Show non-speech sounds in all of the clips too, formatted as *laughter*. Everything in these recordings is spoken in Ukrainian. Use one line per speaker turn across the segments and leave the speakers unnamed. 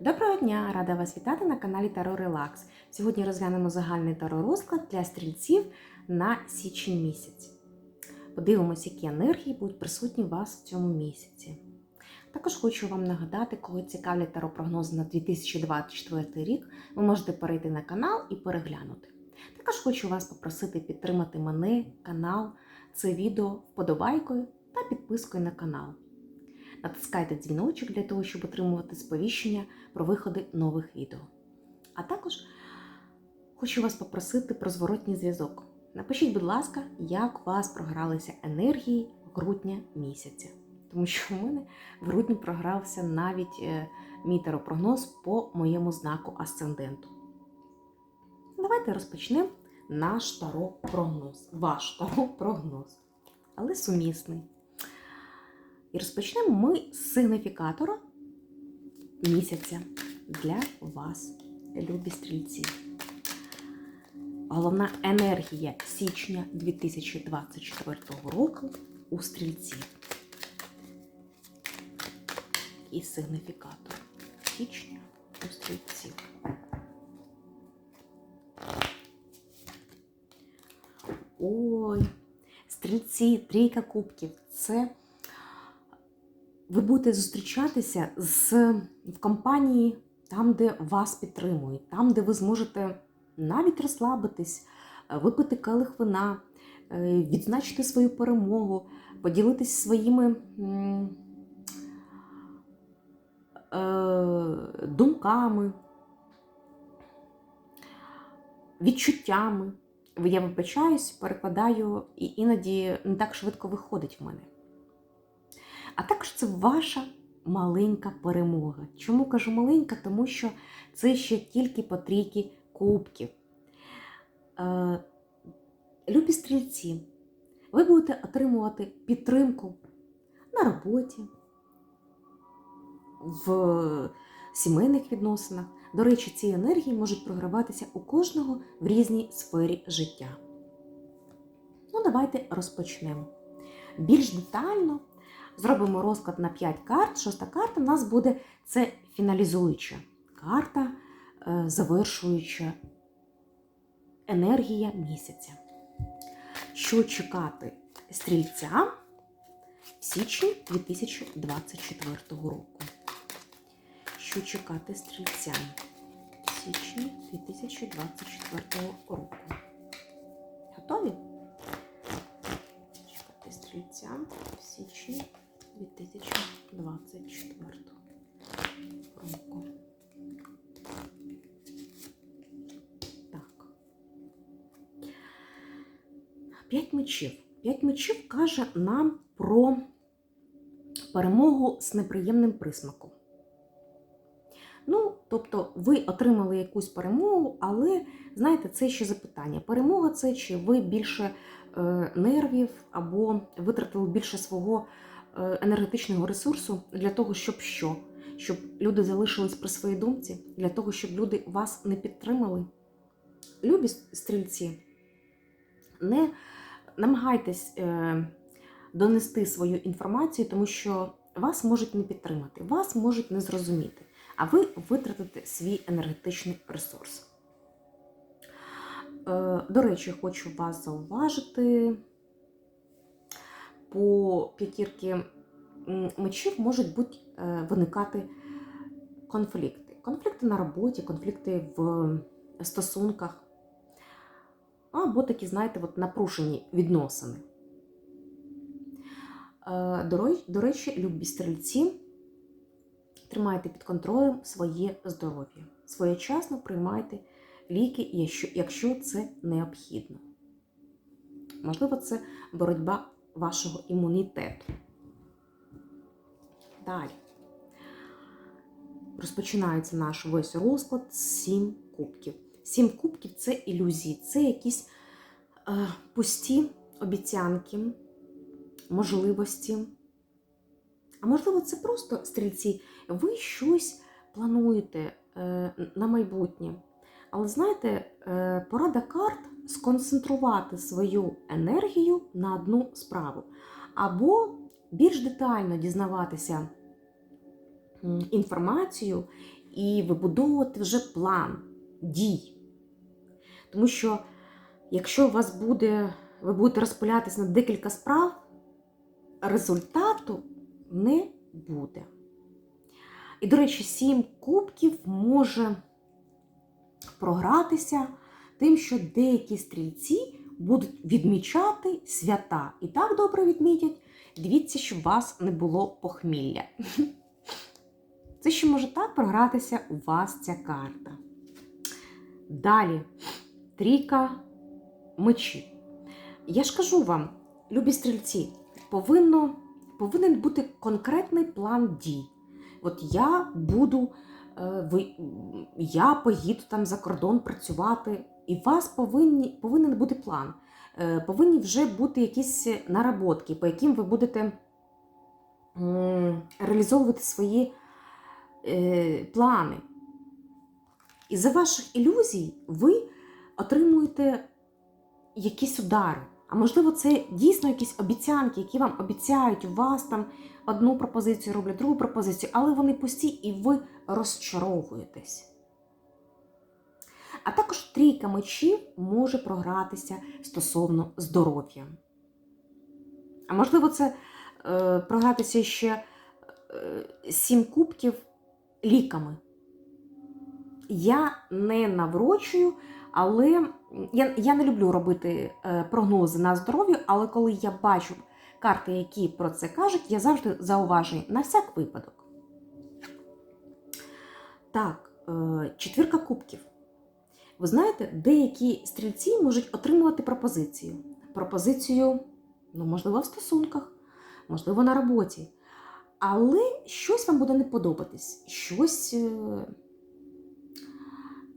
Доброго дня! Рада вас вітати на каналі Таро Релакс. Сьогодні розглянемо загальний таро розклад для стрільців на січень місяць. Подивимося, які енергії будуть присутні у вас в цьому місяці. Також хочу вам нагадати, кого цікавлять таро прогнози на 2024 рік, ви можете перейти на канал і переглянути. Також хочу вас попросити підтримати мене, канал, це відео вподобайкою та підпискою на канал. Натискайте дзвіночок для того, щоб отримувати сповіщення про виходи нових відео. А також хочу вас попросити про зворотній зв'язок. Напишіть, будь ласка, як у вас програлися енергії грудня місяця. Тому що в мене в грудні програвся навіть е, мій таропрогноз по моєму знаку асценденту. Давайте розпочнемо наш таро-прогноз. Ваш таро-прогноз. Але сумісний. І розпочнемо ми з сигніфікатора місяця для вас, любі стрільці. Головна енергія січня 2024 року у стрільців. І сигніфікатор січня у стрільців. Ой, стрільці, трійка кубків. Це ви будете зустрічатися з, в компанії там, де вас підтримують, там, де ви зможете навіть розслабитись, е, випити келих вина, е, відзначити свою перемогу, поділитись своїми е, думками, відчуттями. Я вибачаюсь, перекладаю, і іноді не так швидко виходить в мене. А також це ваша маленька перемога. Чому кажу маленька? Тому що це ще тільки по трійки кубків. Е, любі стрільці, ви будете отримувати підтримку на роботі, в сімейних відносинах. До речі, ці енергії можуть програватися у кожного в різній сфері життя. Ну, давайте розпочнемо. Більш детально зробимо розклад на 5 карт. Шоста карта у нас буде це фіналізуюча карта, е, завершуюча енергія місяця. Що чекати стрільця в січні 2024 року? Що чекати стрільцям в січні 2024 року? Готові? Чекати стрільцям в січні 2024 року. Так. П'ять мечів. П'ять мечів каже нам про перемогу з неприємним присмаком. Ну, тобто, ви отримали якусь перемогу, але знаєте, це ще запитання. Перемога це чи ви більше е, нервів або витратили більше свого енергетичного ресурсу для того, щоб що? Щоб люди залишились при своїй думці, для того, щоб люди вас не підтримали. Любі стрільці, не намагайтесь е, донести свою інформацію, тому що вас можуть не підтримати, вас можуть не зрозуміти, а ви витратите свій енергетичний ресурс. Е, До речі, хочу вас зауважити. По п'ятірки мечів можуть бути е, виникати конфлікти. Конфлікти на роботі, конфлікти в стосунках, або такі, знаєте, от напружені відносини. Е, До речі, любі стрільці, тримайте під контролем своє здоров'я. Своєчасно приймайте ліки, якщо це необхідно. Можливо, це боротьба вашого імунітету. Далі. Розпочинається наш весь розклад з сім кубків. Сім кубків це ілюзії, це якісь е, пусті обіцянки, можливості. А можливо, це просто стрільці. Ви щось плануєте е, на майбутнє. Але знаєте, е, порада карт сконцентрувати свою енергію на одну справу. Або більш детально дізнаватися інформацію і вибудовувати вже план дій. Тому що, якщо у вас буде, ви будете розпилятися на декілька справ, результату не буде. І, до речі, сім кубків може програтися тим, що деякі стрільці будуть відмічати свята. І так добре відмітять. Дивіться, щоб у вас не було похмілля. *laughs* Це ще може так програтися у вас ця карта. Далі трійка мечів. Я ж кажу вам, любі стрільці, повинно, повинен бути конкретний план дій. От я буду, е, я поїду там за кордон працювати, і у вас повинні, повинен бути план. Е, Повинні вже бути якісь наработки, по яким ви будете реалізовувати свої е, плани. І за ваших ілюзій ви отримуєте якісь удари. А можливо, це дійсно якісь обіцянки, які вам обіцяють у вас там одну пропозицію роблять, другу пропозицію, але вони пусті і ви розчаровуєтесь. А також трійка мечів може програтися стосовно здоров'я. А можливо, це е, програтися ще е, сім кубків ліками. Я не наврочую, але я, я не люблю робити е, прогнози на здоров'я, але коли я бачу карти, які про це кажуть, я завжди зауважую на всяк випадок. Так, е, четвірка кубків. Ви знаєте, деякі стрільці можуть отримувати пропозицію. Пропозицію, ну, можливо, в стосунках, можливо, на роботі. Але щось вам буде не подобатись, щось. е,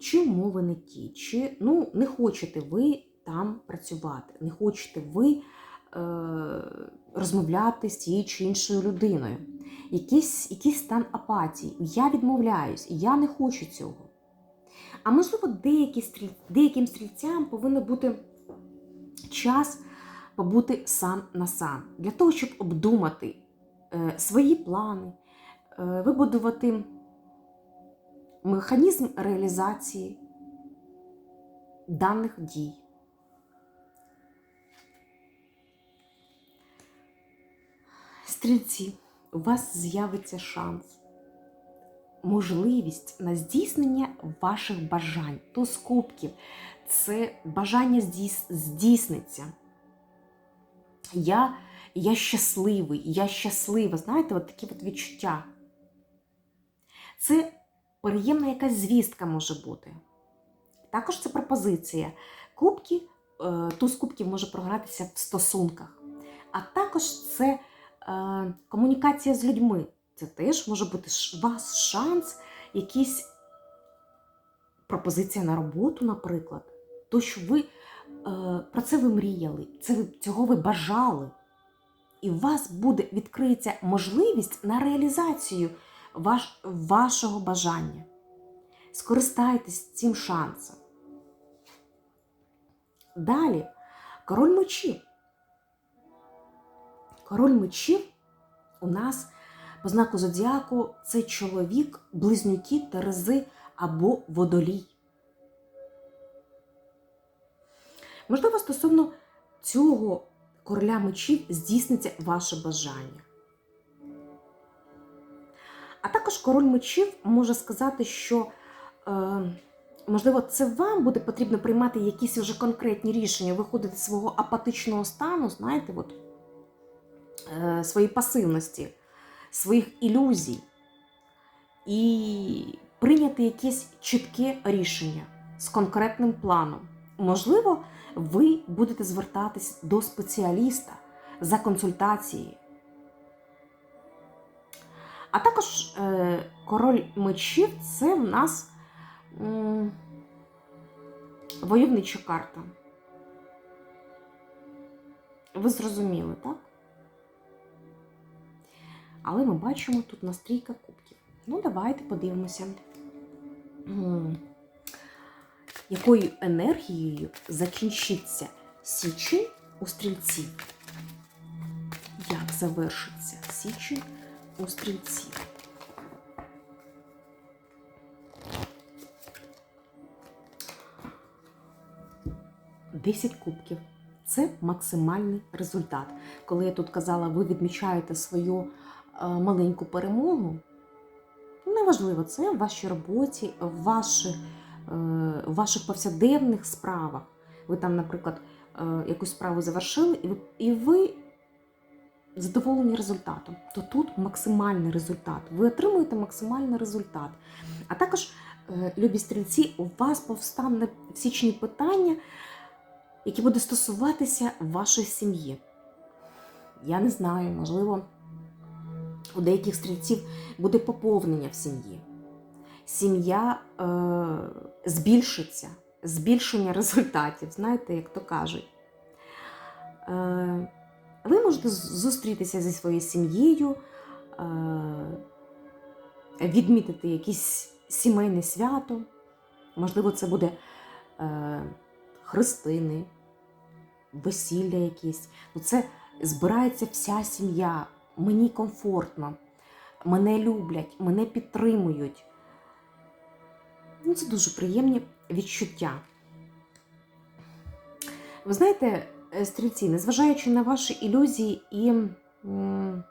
Чи умови не ті, чи ну, не хочете ви там працювати, не хочете ви е, розмовляти з тією чи іншою людиною. Якийсь, якийсь стан апатії. Я відмовляюсь, я не хочу цього. А можливо, деякі стріль... деяким стрільцям повинен бути час побути сам на сам, для того, щоб обдумати е, свої плани, е, вибудувати механізм реалізації даних дій. Стрільці, у вас з'явиться шанс, можливість на здійснення ваших бажань. Туз кубків це бажання здійсниться. Я, я щасливий, я щаслива. Знаєте, от такі от відчуття. Це приємна якась звістка може бути. Також це пропозиція. Кубки, е, туз кубків може програтися в стосунках. А також це е, комунікація з людьми. Це теж може бути ш- у вас шанс, якийсь пропозиція на роботу, наприклад. То, що ви е, про це ви мріяли, це цього ви бажали. І у вас буде відкриється можливість на реалізацію ваш, вашого бажання. Скористайтесь цим шансом. Далі король мечів. Король мечів у нас по знаку зодіаку це чоловік, близнюки, терези або водолій. Можливо, стосовно цього короля мечів здійсниться ваше бажання. А також король мечів може сказати, що, е, можливо, це вам буде потрібно приймати якісь вже конкретні рішення, виходити з свого апатичного стану, знаєте, от, е, своєї пасивності, своїх ілюзій, і прийняти якесь чітке рішення з конкретним планом. Можливо, ви будете звертатись до спеціаліста за консультацією. А також е, король мечів це в нас войовнича карта. Ви зрозуміли, так? Але ми бачимо тут настрійка кубків. Ну, давайте подивимося, якою енергією закінчиться січень у стрільці. Як завершиться січень у стрільці? Десять кубків. Це максимальний результат. Коли я тут казала, ви відмічаєте свою маленьку перемогу, неважливо, це в вашій роботі, в ваших, е, в ваших повсякденних справах. Ви там, наприклад, е, якусь справу завершили, і ви, і ви задоволені результатом, то тут максимальний результат. Ви отримуєте максимальний результат. А також, е, любі стрільці, у вас повстане січні питання, які буде стосуватися вашої сім'ї. Я не знаю, можливо, у деяких стрільців буде поповнення в сім'ї. Сім'я е, збільшиться, збільшення результатів, знаєте, як то кажуть. Е, ви можете зустрітися зі своєю сім'єю, е, відмітити якесь сімейне свято. Можливо, це буде е, хрестини, весілля якісь. Ну, це збирається вся сім'я. Мені комфортно, мене люблять, мене підтримують. Ну, це дуже приємні відчуття. Ви знаєте, е, стрільці, незважаючи на ваші ілюзії і м,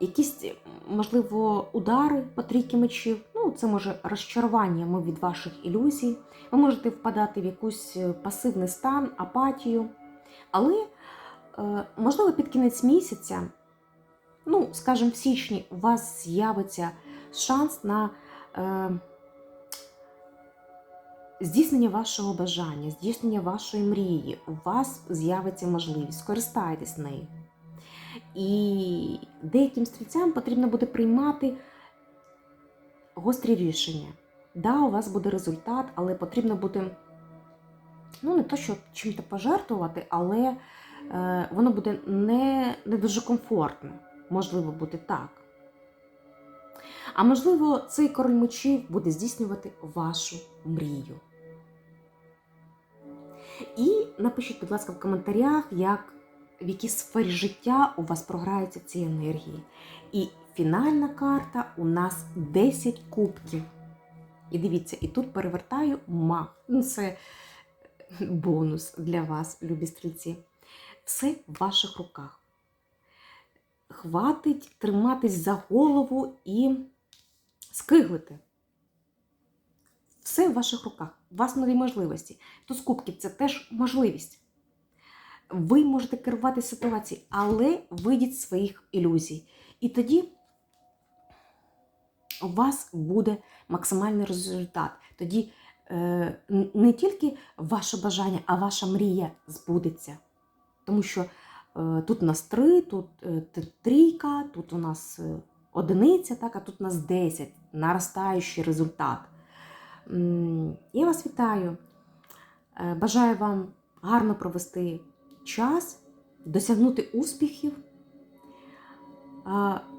якісь, можливо, удари по трійки мечів, ну, це може розчарування від ваших ілюзій. Ви можете впадати в якийсь е, пасивний стан, апатію. Але, можливо, під кінець місяця, ну, скажімо, в січні, у вас з'явиться шанс на. Е, здійснення вашого бажання, здійснення вашої мрії, у вас з'явиться можливість, скористайтесь нею. І деяким стрільцям потрібно буде приймати гострі рішення. Да, у вас буде результат, але потрібно буде, ну, не то, що чим-то пожертвувати, але е, воно буде не, не дуже комфортно. Можливо, буде так. А можливо, цей король мечів буде здійснювати вашу мрію. І напишіть, будь ласка, в коментарях, як, в якій сфері життя у вас програються ці енергії. І фінальна карта у нас 10 кубків. І дивіться, і тут перевертаю мах. Ну, це бонус для вас, любі стрільці. Все в ваших руках. Хватить триматись за голову і скиглити. Все в ваших руках. У вас нові можливості. Туз кубків це теж можливість. Ви можете керувати ситуацією, але вийдіть з своїх ілюзій. І тоді у вас буде максимальний результат. Тоді е, не тільки ваше бажання, а ваша мрія збудеться. Тому що е, тут у нас три, тут е, трійка, тут у нас е, одиниця, так, а тут у нас 10, наростаючий результат. Я вас вітаю. Бажаю вам гарно провести час, досягнути успіхів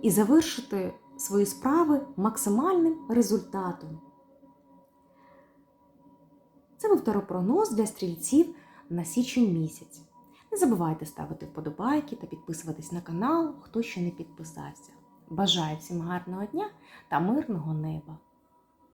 і завершити свої справи максимальним результатом. Це був таропрогноз для стрільців на січень місяць. Не забувайте ставити вподобайки та підписуватись на канал, хто ще не підписався. Бажаю всім гарного дня та мирного неба!